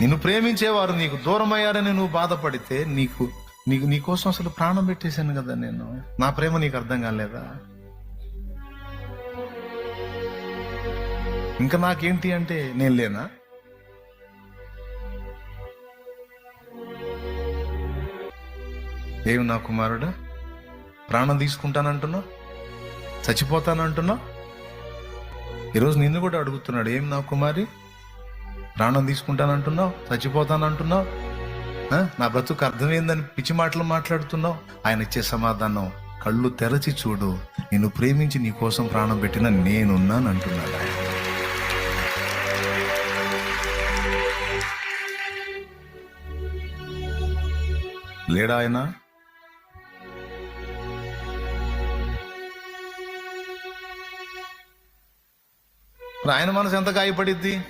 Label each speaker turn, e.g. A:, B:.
A: నిన్ను ప్రేమించేవారు నీకు దూరం అయ్యారని నువ్వు బాధపడితే నీకు నీకు నీ కోసం అసలు ప్రాణం పెట్టేశాను కదా నేను. నా ప్రేమ నీకు అర్థం కాలేదా? ఇంకా నాకేంటి అంటే నేను లేనా? ఏమి నా కుమారుడా? ప్రాణం తీసుకుంటానంటున్నా చచ్చిపోతానంటున్నా ఈరోజు నిన్ను కూడా అడుగుతున్నాడు ఏం నా కుమారి? ప్రాణం తీసుకుంటానంటున్నావు? చచ్చిపోతానంటున్నావు? నా బ్రతుకు అర్థమైందని పిచ్చి మాటలు మాట్లాడుతున్నావు? ఆయన ఇచ్చే సమాధానం కళ్ళు తెరచి చూడు. నిన్ను ప్రేమించి నీ కోసం ప్రాణం పెట్టిన నేనున్నాను అంటున్నాడు ఆయన. లేడా ఆయన? ఆయన మనసు ఎంత గాయపడిద్ది?